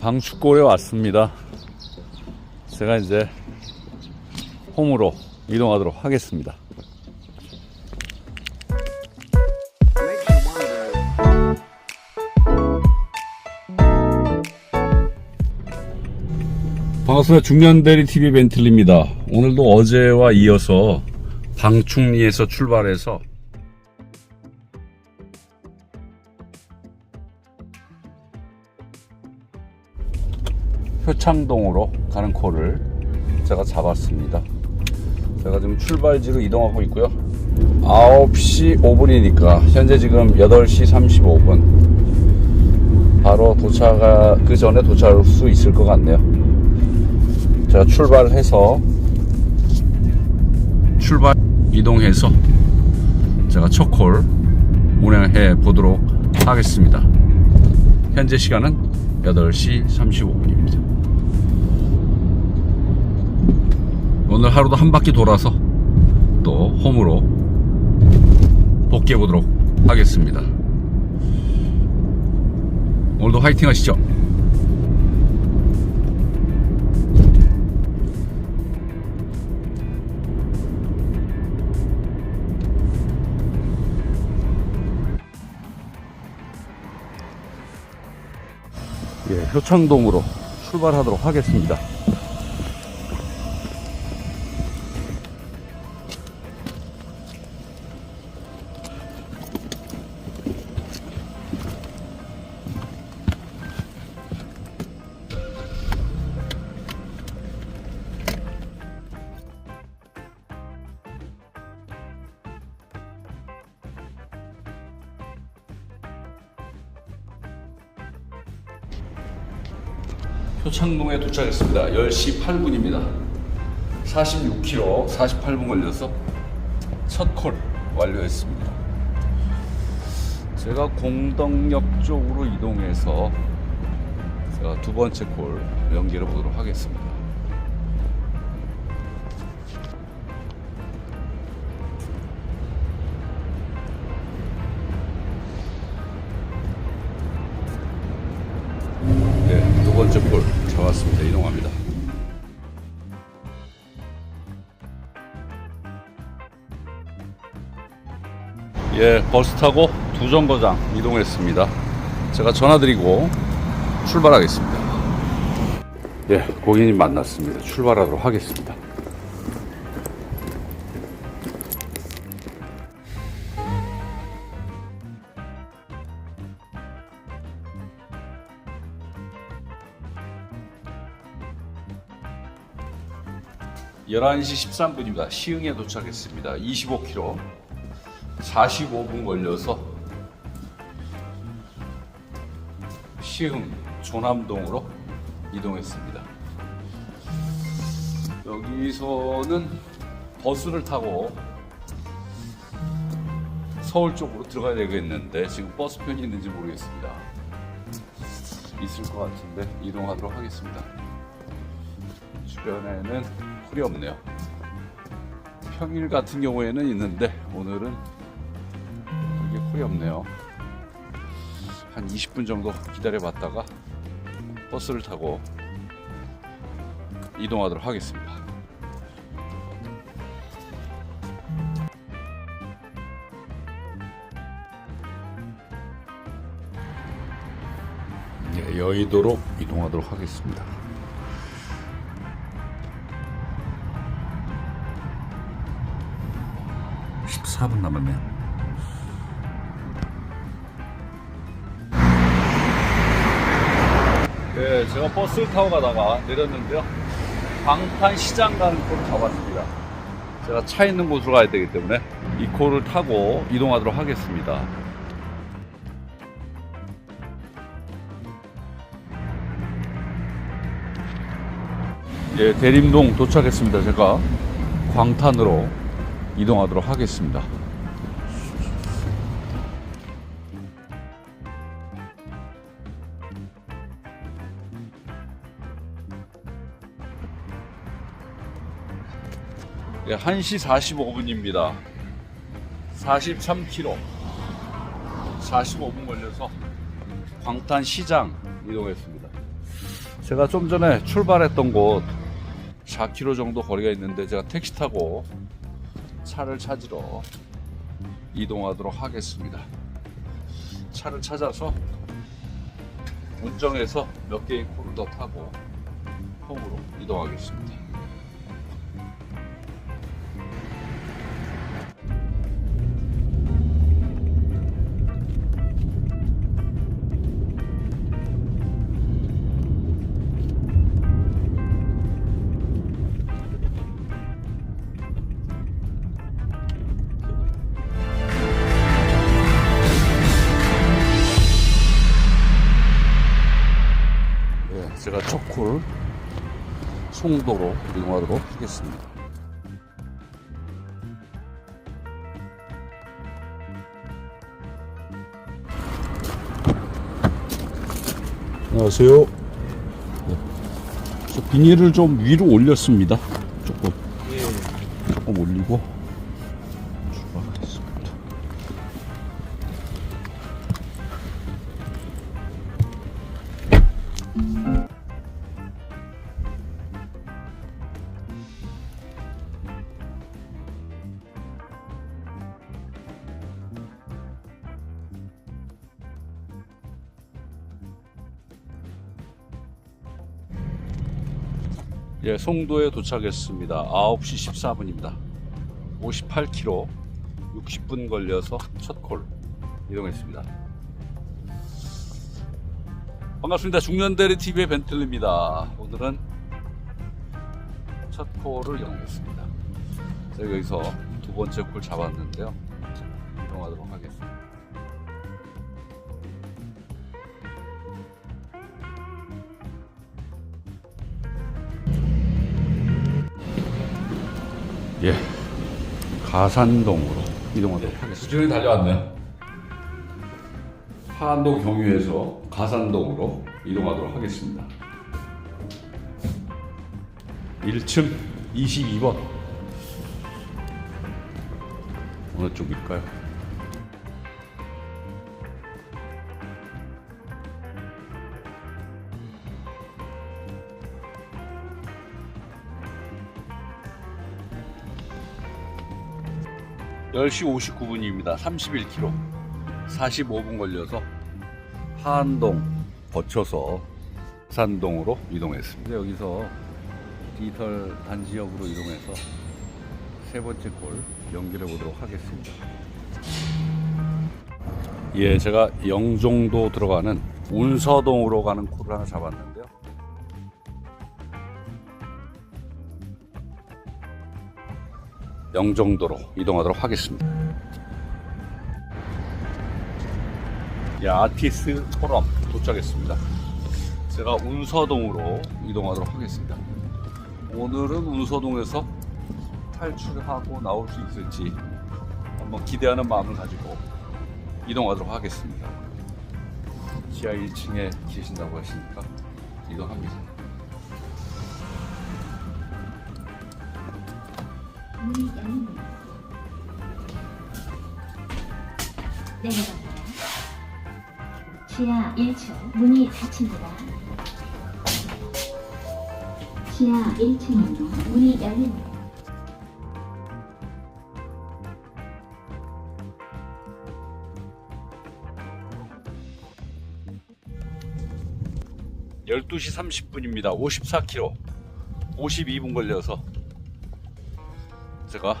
방축골에 왔습니다. 제가 이제 홈으로 이동하도록 하겠습니다. 반갑습니다. 중년대리 TV 벤틀리입니다. 오늘도 어제와 이어서 방충리에서 출발해서 효창동으로 가는 코를 제가 잡았습니다. 제가 지금 출발지로 이동하고 있고요. 9시 5분이니까 현재 지금 8시 35분. 바로 도착, 그 전에 도착할 수 있을 것 같네요. 제가 출발해서 출발 이동해서 제가 첫콜 운행해 보도록 하겠습니다. 현재 시간은 8시 35분입니다. 오늘 하루도 한 바퀴 돌아서 또 홈으로 복귀해 보도록 하겠습니다. 오늘도 화이팅 하시죠. 예, 효창동으로 출발하도록 하겠습니다. 효창동에 도착했습니다. 10시 8분입니다. 46km 48분 걸려서 첫 콜 완료했습니다. 제가 공덕역 쪽으로 이동해서 제가 두 번째 콜 연결해 보도록 하겠습니다. 예, 버스 타고 두 정거장 이동했습니다. 제가 전화드리고 출발하겠습니다. 예, 고객님 만났습니다. 출발하도록 하겠습니다. 열한 시 13분입니다. 시흥에 도착했습니다. 25km 45분 걸려서 시흥 조남동으로 이동했습니다. 여기서는 버스를 타고 서울 쪽으로 들어가야 되겠는데 지금 버스편이 있는지 모르겠습니다. 있을 것 같은데 이동하도록 하겠습니다. 주변에는 쿨이 없네요. 평일 같은 경우에는 있는데 오늘은 쿨이 없네요. 한 20분 정도 기다려 봤다가 버스를 타고 이동하도록 하겠습니다. 예, 여의도로 이동하도록 하겠습니다. 14분 남았네요. 네, 제가 버스를 타고 가다가 내렸는데요. 광탄시장 가는 코를 잡았습니다. 제가 차 있는 곳으로 가야 되기 때문에 이 코를 타고 이동하도록 하겠습니다. 예, 대림동 도착했습니다. 제가 광탄으로 이동하도록 하겠습니다. 예, 1시 45분입니다. 43km. 45분 걸려서 광탄시장 이동했습니다. 제가 좀 전에 출발했던 곳 4km 정도 거리가 있는데 제가 택시 타고 차를 찾으러 이동하도록 하겠습니다. 차를 찾아서 운정에서 몇 개의 코를 더 타고 홈으로 이동하겠습니다. 제가 첫콜 송도로 이동하도록 하겠습니다. 안녕하세요. 네. 저 비닐을 좀 위로 올렸습니다. 예, 송도에 도착했습니다. 9시 14분입니다. 58km, 60분 걸려서 첫 콜 이동했습니다. 반갑습니다. 중년대리 TV의 벤틀리입니다. 오늘은 첫 콜을 이동했습니다. 제가 여기서 두 번째 콜 잡았는데요. 이동하도록 하겠습니다. 예, 가산동으로 이동하도록 하겠습니다. 수준이 달려왔네요. 하안동 경유에서 가산동으로 이동하도록 하겠습니다. 1층 22번 어느 쪽일까요? 열시 59분입니다. 31km. 45분 걸려서 하안동 거쳐서 산동으로 이동했습니다. 여기서 디지털 단지역으로 이동해서 세 번째 골 연결해 보도록 하겠습니다. 예, 제가 영종도 들어가는 운서동으로 가는 콜을 하나 잡았는데 영종도로 이동하도록 하겠습니다. 예, 아티스 포럼 도착했습니다. 제가 운서동으로 이동하도록 하겠습니다. 오늘은 운서동에서 탈출하고 나올 수 있을지 한번 기대하는 마음을 가지고 이동하도록 하겠습니다. 지하 1층에 계신다고 하시니까 이동합니다. 문이 열립니다. 내려갑니다. 지하 1층 문이 닫힙니다. 지하 1층으로 문이 열립니다. 열두 시 30분입니다. 54km. 52분 걸려서 제가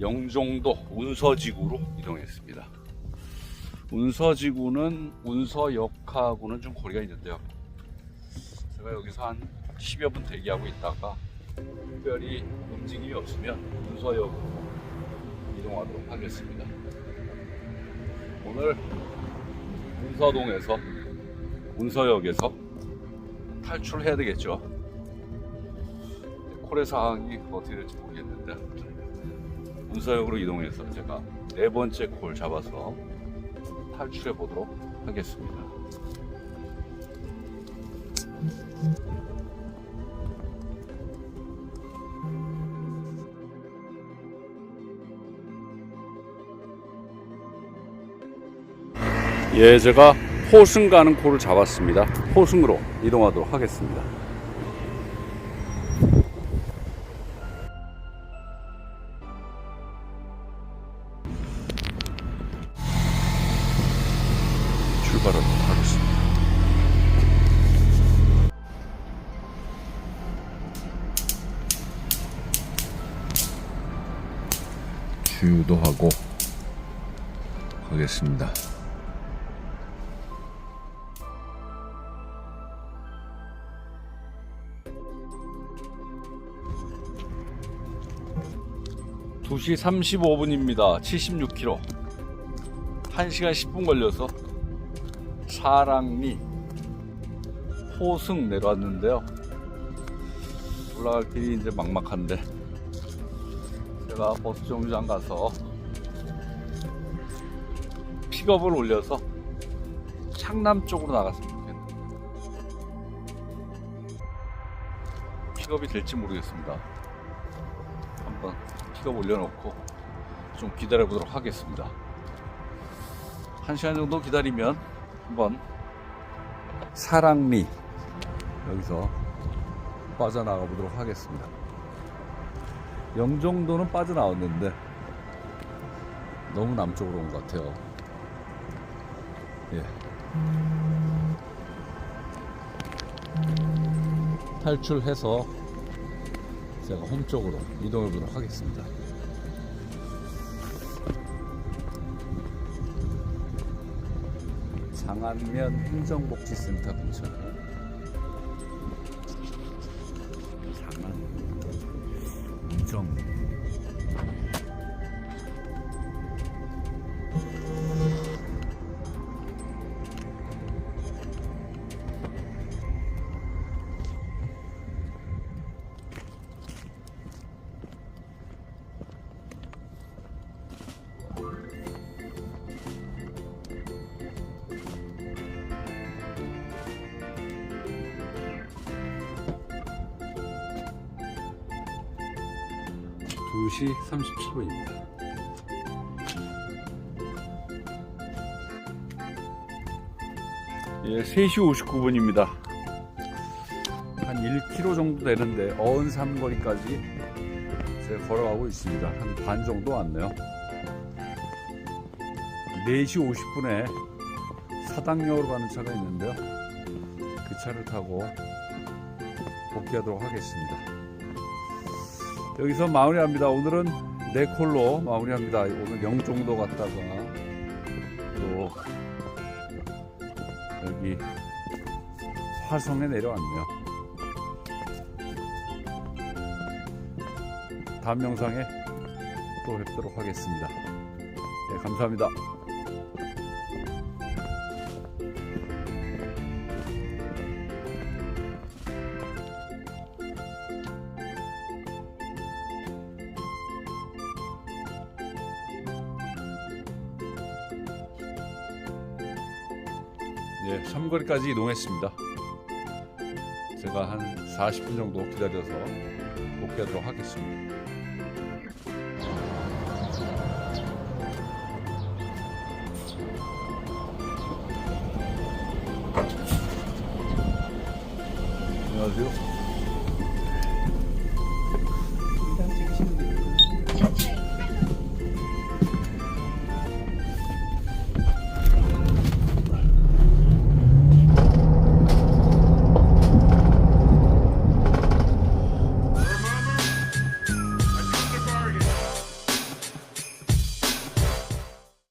영종도 운서지구로 이동했습니다. 운서지구는 운서역하고는 좀 거리가 있는데요. 제가 여기서 한 10여 분 대기하고 있다가 특별히 움직임이 없으면 운서역으로 이동하도록 하겠습니다. 오늘 운서동에서 운서역에서 탈출해야 되겠죠. 콜의 상황이 어떻게 될지 모르겠는데 아무튼 운서역으로 이동해서 제가 네 번째 콜 잡아서 탈출해 보도록 하겠습니다. 예, 제가 호승 가는 코를 잡았습니다. 호승으로 이동하도록 하겠습니다. 출발하도록 하겠습니다. 주유도 하고 가겠습니다. 두시 35분입니다. 76km. 1시간 10분 걸려서 사랑리 호승 내려왔는데요. 올라갈 길이 이제 막막한데 제가 버스 정류장 가서 픽업을 올려서 창남 쪽으로 나갔으면 좋겠네요. 픽업이 될지 모르겠습니다. 한번 픽업 올려놓고 좀 기다려 보도록 하겠습니다. 한 시간 정도 기다리면 한번 사랑리 여기서 빠져나가 보도록 하겠습니다. 영종도는 빠져나왔는데 너무 남쪽으로 온 것 같아요. 예. 탈출해서 제가 홈 쪽으로 이동해 보도록 하겠습니다. 장안면 행정복지센터 근처. 장 10시 37분입니다. 예, 3시 59분입니다. 한 1km 정도 되는데 어은산 거리까지 제가 걸어가고 있습니다. 한 반 정도 왔네요. 4시 50분에 사당역으로 가는 차가 있는데요. 그 차를 타고 복귀하도록 하겠습니다. 여기서 마무리합니다. 오늘은 네 콜로 마무리합니다. 오늘 영종도 갔다가 또 여기 화성에 내려왔네요. 다음 영상에 또 뵙도록 하겠습니다. 네, 감사합니다. 예, 삼거리까지 이동했습니다. 제가 한 40분 정도 기다려서 복귀하도록 하겠습니다. 안녕하세요.